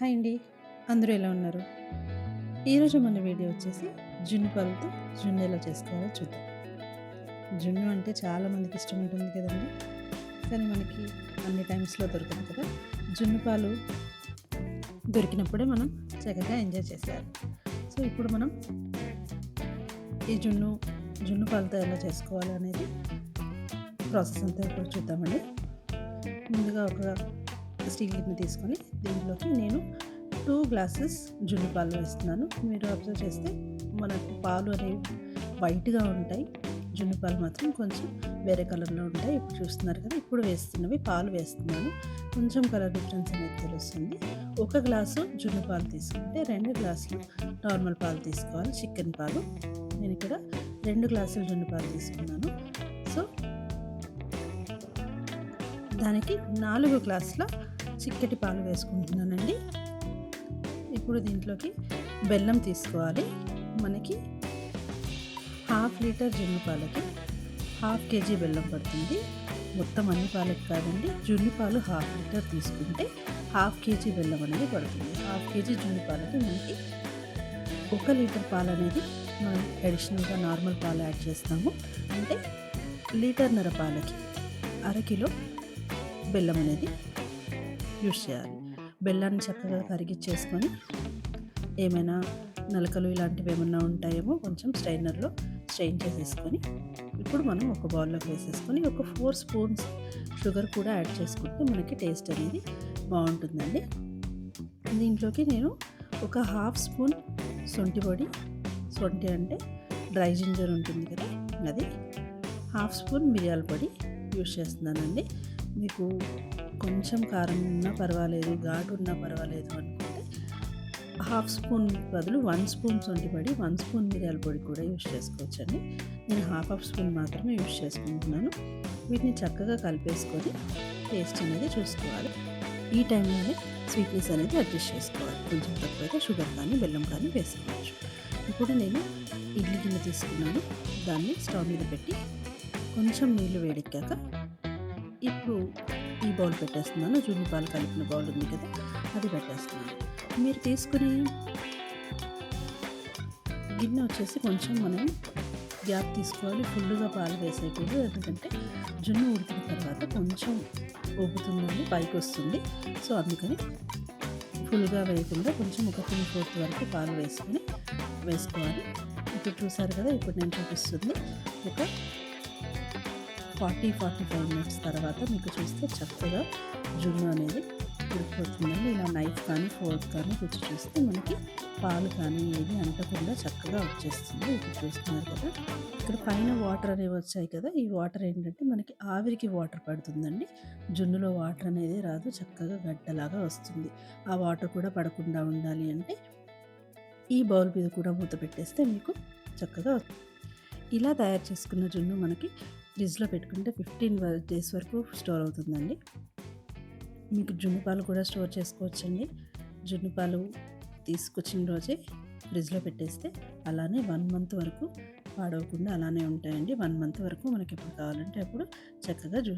Hi అండి. అందరూ ఎలా ఉన్నారు? ఈరోజు మన వీడియో వచ్చేసి జున్ను పళ్ళతో జున్ను ఎలా చేసుకోవాలో చూద్దాం. జున్ను అంటే చాలామందికి ఇష్టం ఉంటుంది కదండి. కానీ మనకి అన్ని టైమ్స్లో దొరకదు కదా. జున్ను పాలు దొరికినప్పుడే మనం చక్కగా ఎంజాయ్ చేసేయాలి. సో ఇప్పుడు మనం ఈ జున్ను జున్ను పాలతో ఎలా చేసుకోవాలి అనేది ప్రాసెస్ అంతా ఇప్పుడు చూద్దామండి. ముందుగా ఒక స్టీల్ గిన్నె తీసుకొని దీంట్లోకి నేను టూ గ్లాసెస్ జున్ను పాలు వేస్తున్నాను. మీరు అబ్జర్వ్ చేస్తే మనకు పాలు అనేవి వైట్గా ఉంటాయి. జున్ను పాలు మాత్రం కొంచెం వేరే కలర్లో ఉంటాయి. ఇప్పుడు చూస్తున్నారు కదా ఇప్పుడు వేస్తున్నవి పాలు వేస్తున్నాను. కొంచెం కలర్ డిఫరెన్స్ అనేది తెలుస్తుంది. ఒక గ్లాసు జున్ను పాలు తీసుకుంటే రెండు గ్లాసులు నార్మల్ పాలు తీసుకోవాలి చికెన్ పాలు. నేను ఇక్కడ రెండు గ్లాసులు జున్ను పాలు తీసుకున్నాను. సో దానికి నాలుగు గ్లాసుల చిక్కటి పాలు వేసుకుంటున్నానండి. ఇప్పుడు దీంట్లోకి బెల్లం తీసుకోవాలి. మనకి హాఫ్ లీటర్ జున్ను పాలకి హాఫ్ కేజీ బెల్లం పడుతుంది. మొత్తం అన్ని పాలకి కాదండి జున్ను పాలు హాఫ్ లీటర్ తీసుకుంటే హాఫ్ కేజీ బెల్లం అనేది పడుతుంది. హాఫ్ కేజీ జున్ను పాలకి మనకి ఒక లీటర్ పాలు అనేది మనం అడిషనల్గా నార్మల్ పాలు యాడ్ చేస్తాము. అంటే లీటర్న్నర పాలకి అరకిలో బెల్లం అనేది యూస్ చేయాలి. బెల్లాన్ని చక్కగా కరిగిచ్చేసుకొని ఏమైనా నలకలు ఇలాంటివి ఏమైనా ఉంటాయేమో కొంచెం స్ట్రైనర్లో స్ట్రెయిన్ చేసేసుకొని ఇప్పుడు మనం ఒక బౌల్లోకి వేసేసుకొని ఒక ఫోర్ స్పూన్స్ షుగర్ కూడా యాడ్ చేసుకుంటే మనకి టేస్ట్ అనేది బాగుంటుందండి. దీంట్లోకి నేను ఒక హాఫ్ స్పూన్ సొంటి పొడి సొంటి అంటే డ్రై జింజర్ ఉంటుంది కదా అది. హాఫ్ స్పూన్ మిరియాల పొడి యూస్ చేస్తున్నానండి. మీకు కొంచెం కారం ఉన్నా పర్వాలేదు ఘాటు ఉన్నా పర్వాలేదు అనుకుంటే హాఫ్ స్పూన్ బదులు వన్ స్పూన్ సొంటిపడి వన్ స్పూన్ మిరియాల పొడి కూడా యూస్ చేసుకోవచ్చండి. నేను హాఫ్ హాఫ్ స్పూన్ మాత్రమే యూస్ చేసుకుంటున్నాను. వీటిని చక్కగా కలిపేసుకొని టేస్ట్ అనేది చూసుకోవాలి. ఈ టైంలోనే స్వీట్నెస్ అనేది అడ్జస్ట్ చేసుకోవాలి. కొంచెం తక్కువైతే షుగర్ కానీ బెల్లం కానీ వేసుకోవచ్చు. ఇప్పుడు నేను ఇడ్లీ గిన్నె తీసుకున్నాను. దాన్ని స్టవ్ మీద పెట్టి కొంచెం నీళ్ళు వేడెక్కాక ఇప్పుడు ఈ బౌల్ పెట్టేస్తున్నాను. జున్ను పాలు కలిపిన బౌల్ ఉంది కదా అది పెట్టేస్తున్నాను. మీరు తీసుకుని గిన్నె వచ్చేసి కొంచెం మనం గ్యాప్ తీసుకోవాలి. ఫుల్గా పాలు వేసేయకూడదు. ఎందుకంటే జున్ను ఉడికిన తర్వాత కొంచెం ఊపుతుందండి పైకి వస్తుంది. సో అందుకని ఫుల్గా వేయకుండా కొంచెం ఒక ఫుల్ ఫోర్త్ వరకు పాలు వేసుకొని వేసుకోవాలి. ఇప్పుడు చూసారు కదా ఇప్పుడు నేను చూపిస్తుంది. ఒక ఫార్టీ ఫార్టీ ఫైవ్ మినిట్స్ తర్వాత మీకు చూస్తే చక్కగా జున్ను అనేది ఉడికిపోతుందండి. ఇలా నైఫ్ కానీ ఫోర్క్ కానీ రుచి చూస్తే మనకి పాలు కానీ ఏది అంటకుండా చక్కగా వచ్చేస్తుంది. ఇప్పుడు చూస్తున్నారు కదా ఇక్కడ పైన వాటర్ అనేవి వచ్చాయి కదా ఈ వాటర్ ఏంటంటే మనకి ఆవిరికి వాటర్ పడుతుందండి. జున్నులో వాటర్ అనేది రాదు చక్కగా గడ్డలాగా వస్తుంది. ఆ వాటర్ కూడా పడకుండా ఉండాలి అంటే ఈ బౌల్ మీద కూడా మూత పెట్టేస్తే మీకు చక్కగా ఇలా తయారు చేసుకున్న జున్ను మనకి ఫ్రిడ్జ్లో పెట్టుకుంటే ఫిఫ్టీన్ డేస్ వరకు స్టోర్ అవుతుందండి. మీకు జున్ను పాలు కూడా స్టోర్ చేసుకోవచ్చండి. జున్ను పాలు తీసుకొచ్చిన రోజే ఫ్రిడ్జ్లో పెట్టేస్తే అలానే వన్ మంత్ వరకు పాడవకుండా అలానే ఉంటాయండి. వన్ మంత్ వరకు మనకి ఎప్పుడు కావాలంటే అప్పుడు చక్కగా జు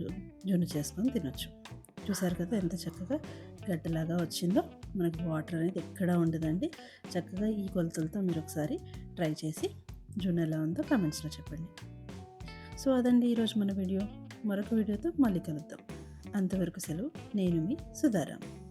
జున్ను చేసుకొని తినొచ్చు. చూసారు కదా ఎంత చక్కగా గడ్డలాగా వచ్చిందో? మనకి వాటర్ అనేది ఎక్కడా ఉండదండి. చక్కగా ఈ కొలతలతో మీరు ఒకసారి ట్రై చేసి జున్ను ఎలా ఉందో కామెంట్స్లో చెప్పండి. సో అదండి ఈరోజు మన వీడియో. మరొక వీడియోతో మళ్ళీ కలుద్దాం. అంతవరకు సెలవు. నేను మీ సుధారాం.